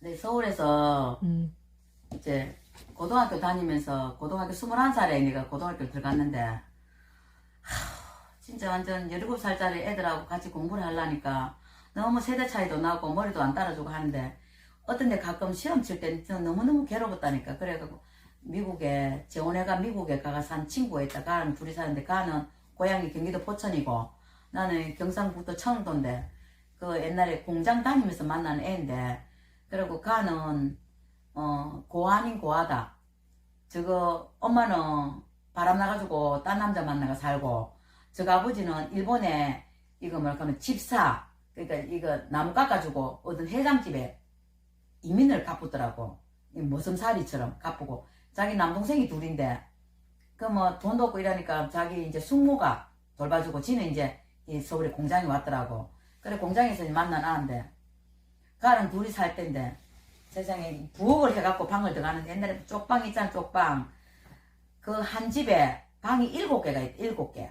네, 서울에서 음. 이제 고등학교 다니면서 고등학교 21살에 내가 고등학교를 들어갔는데 하, 진짜 완전 17살짜리 애들하고 같이 공부를 하려니까 너무 세대 차이도 나고 머리도 안 따라주고 하는데 어떤 데 가끔 시험 칠때 너무너무 괴로웠다니까 그래가지고 미국에 재혼해가 미국에 가가 산 친구가 있다 가는 둘이 사는데 가는 고향이 경기도 포천이고 나는 경상북도 청도인데 그 옛날에 공장 다니면서 만난 애인데 그리고 가는 어 고아닌 고아다. 저거 엄마는 바람 나가지고 딴 남자 만나가 살고 저거 아버지는 일본에 이거 뭐랄까 집사 그러니까 이거 나무 깎아주고 어떤 해장집에 이민을 갚았더라고. 이 모섬살이처럼 갚고. 자기 남동생이 둘인데 그 뭐 돈도 없고 이러니까 자기 이제 숙모가 돌봐주고 지는 이제 이 서울에 공장에 왔더라고. 그래 공장에서 만난 아인데 가랑 둘이 살 때인데 세상에 부엌을 해갖고 방을 들어가는데 옛날에 쪽방 있잖아 쪽방. 그 한 집에 방이 일곱 개가 있다 일곱 개.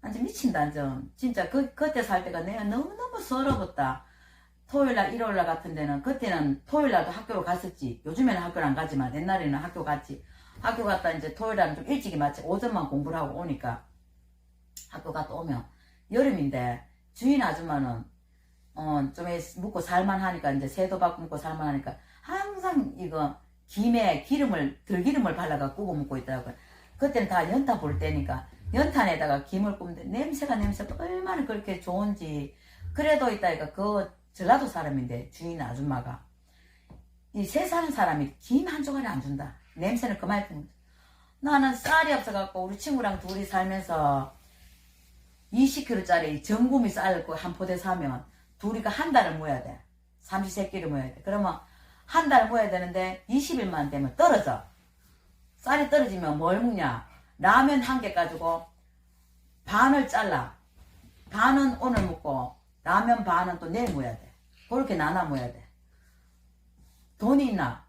완전 미친다 완전 진짜 그 그때 살 때가 내가 너무너무 서러웠다. 토요일날 일요일날 같은 데는 그때는 토요일날도 학교를 갔었지. 요즘에는 학교를 안 가지만 옛날에는 학교 갔지. 학교 갔다 이제 토요일날은 좀 일찍이 마치 오전만 공부를 하고 오니까 학교 갔다 오면 여름인데 주인 아줌마는 어, 좀 묵고 살만하니까 이제 새도 받고 묵고 살만하니까 항상 이거 김에 기름을 들기름을 발라가 구워 먹고 있더라고요. 그때는 다 연탄 볼 때니까 연탄에다가 김을 굽는데 냄새가 냄새가 얼마나 그렇게 좋은지 그래도 있다니까 그 전라도 사람인데 주인 아줌마가 이 세 사는 사람이 김 한 조각이 안 준다. 냄새는 그만큼 나는 쌀이 없어갖고 우리 친구랑 둘이 살면서 20kg짜리 전구미 쌀을 한 포대 사면 둘이가 한 달을 모여야 돼. 30세끼를 모여야 돼. 그러면 한 달 모여야 되는데 20일만 되면 떨어져. 쌀이 떨어지면 뭘 먹냐? 라면 한 개 가지고 반을 잘라. 반은 오늘 먹고 라면 반은 또 내일 모여야 돼. 그렇게 나눠 모여야 돼. 돈이 있나?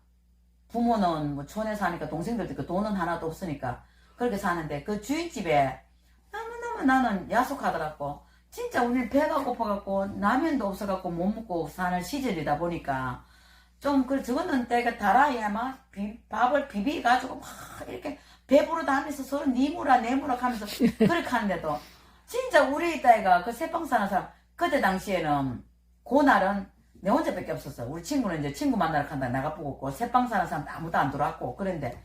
부모는 뭐 촌에 사니까 동생들도 있고 돈은 하나도 없으니까 그렇게 사는데 그 주인집에 너무너무 나는 야속하더라고. 진짜 우리 배가 고파갖고 라면도 없어갖고 못 먹고 사는 시절이다 보니까 좀그 저거는 때가 달아야 막 비- 밥을 비비가지고 막 이렇게 배부르다 하면서 서로 니무라 내무라 하면서 그렇게 하는데도 진짜 우리 딸가 그 새빵 사는 사람 그때 당시에는 그날은 내 혼자밖에 없었어. 우리 친구는 이제 친구 만나러 간다 나가 보고 새빵 사는 사람 아무도 안 들어왔고 그런데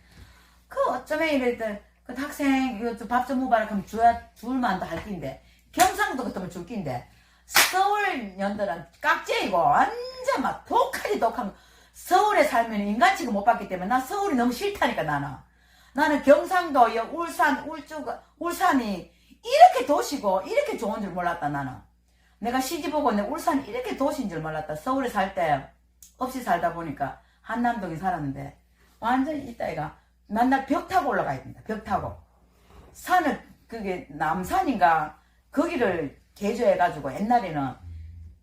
그 어쩌면 이럴 때그 학생 이거 밥좀 먹어라 하면 줘야 줄만도 할 낀데 경상도 같으면 줄 낀데 서울 년들은 깍지이고 완전 막 독하지 독한 거. 서울에 살면 인간 취급 못 받기 때문에 나 서울이 너무 싫다니까 나는. 나는 경상도 여 울산 울주 울산이 이렇게 도시고 이렇게 좋은 줄 몰랐다 나는. 내가 시집 오고 내 울산이 이렇게 도시인 줄 몰랐다. 서울에 살 때 없이 살다 보니까 한남동에 살았는데 완전 이따 이가 맨날 벽 타고 올라가야 된다. 벽 타고. 산을 그게 남산인가 거기를 개조해가지고 옛날에는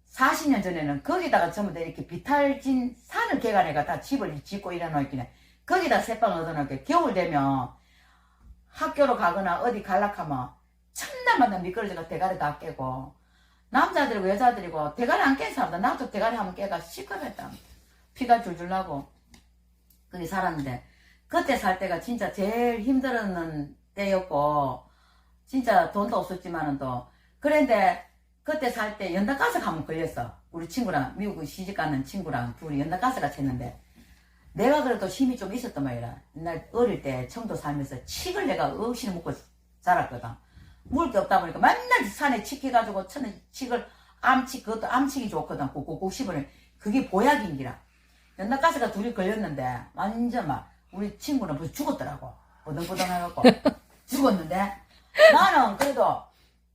40년 전에는 거기다가 전부 다 이렇게 비탈진 산을 개간해가 다 집을 짓고 해. 거기다 새빵 얻어놓게 겨울 되면 학교로 가거나 어디 갈락하면 첫날마다 미끄러져가 대가리 다 깨고 남자들이고 여자들이고 대가리 안 깬 사람들 나도 대가리 한번 깨가 시커했다 피가 줄줄 나고 거기 살았는데 그때 살 때가 진짜 제일 힘들었는 때였고 진짜 돈도 없었지만은 또. 그런데 그때 살 때 연닭가스 한번 걸렸어. 우리 친구랑 미국 시집 가는 친구랑 둘이 연닭가스가 쳤는데. 내가 그래도 힘이 좀 있었단 말이야 옛날 어릴 때 청도 살면서 칡을 내가 억시로 먹고 자랐거든. 물게 없다 보니까 맨날 산에 칡해 가지고 천에 칡을 암칡 그것도 암칡이 좋거든. 꾹꾹꾹 씹으면 그게 보약인기라. 연닭가스가 둘이 걸렸는데 완전 막 우리 친구는 벌써 죽었더라고. 버덩버덩해갖고. 죽었는데 나는 그래도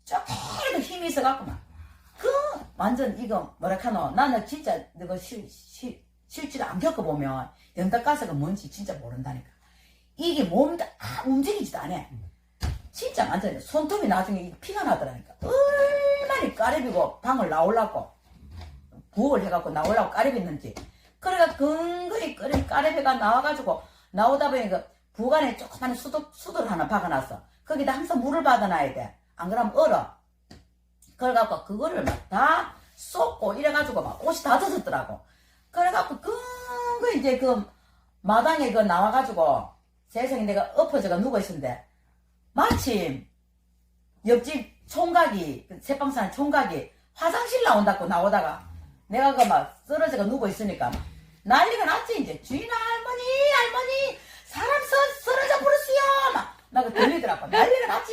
조금이라도 힘이 있어갖고 막그 완전 이거 뭐라카노? 나는 진짜 너가 실, 실, 실제로 안 겪어보면 연닭가스가 뭔지 진짜 모른다니까. 이게 몸이 다 움직이지도 않아. 진짜 완전 손톱이 나중에 피가 나더라니까. 얼마나 까레비고 방을 나오려고 부엌을 해갖고 나오려고 까레비했는지. 그래가 근근히 끓인 까레비가 나와가지고 나오다 보니까 부간에 조그만 수도, 수도를 하나 박아놨어 거기다 항상 물을 받아놔야 돼 안 그러면 얼어. 그래갖고 그거를 막 다 쏟고 이래가지고 막 옷이 다 젖었더라고. 그래갖고 이제 그 마당에 그 나와가지고 세상에 내가 엎어져가 누워있었는데 마침 옆집 총각이 그 새방산 총각이 화장실 나온다고 나오다가 내가 그 막 쓰러져가 누워있으니까 막 난리가 났지. 이제 주인 할머니 할머니 사람 서, 쓰러져 버렸어요 막 나그 들리더라고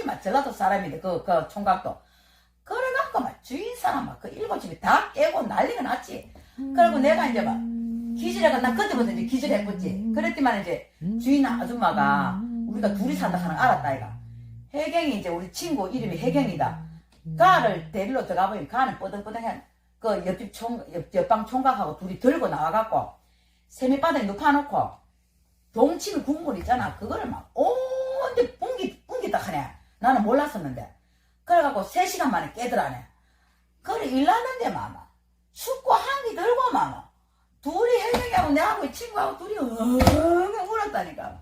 막 전라도 사람인데 그, 그 총각도. 그래갖고 막 주인 사람 막그 일곱 집이 다 깨고 난리가 났지. 그리고 내가 이제 막 기절해가 나 그때부터 이제 기절해봤지. 그랬지만 이제 주인 아줌마가 우리가 둘이 산다 하는 걸 알았다 이가. 혜경이 이제 우리 친구 이름이 혜경이다. 가를 데리러 들어가 보니 가는 뻐덩뻐덩해 그 옆집 총 옆, 옆방 총각하고 둘이 들고 나와갖고 세미바닥에 눕혀놓고 동치미 국물 있잖아. 그거를 막 하네 나는 몰랐었는데. 그래갖고 3시간 만에 깨더라네. 그래 일났는데 마마. 춥고 한기 들고 마마. 둘이 혜경이하고 내하고 친구하고 둘이 엉엉 울었다니까.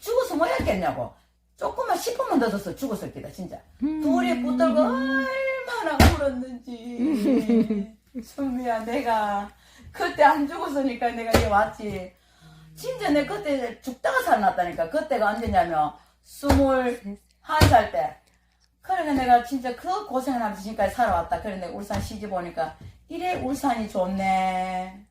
죽어서 뭐 했겠냐고. 조금만 10분만 더 줬어 죽었을 게다 진짜. 둘이 붙들고 얼마나 울었는지. 선미야 내가 그때 안 죽었으니까 내가 여기 왔지. 진짜 내 그때 죽다가 살아났다니까. 그때가 언제냐면 스물 한 살 때. 그러니까 내가 진짜 그 고생을 하면서 지금까지 살아왔다. 내가 울산 시집 오니까 이래 울산이 좋네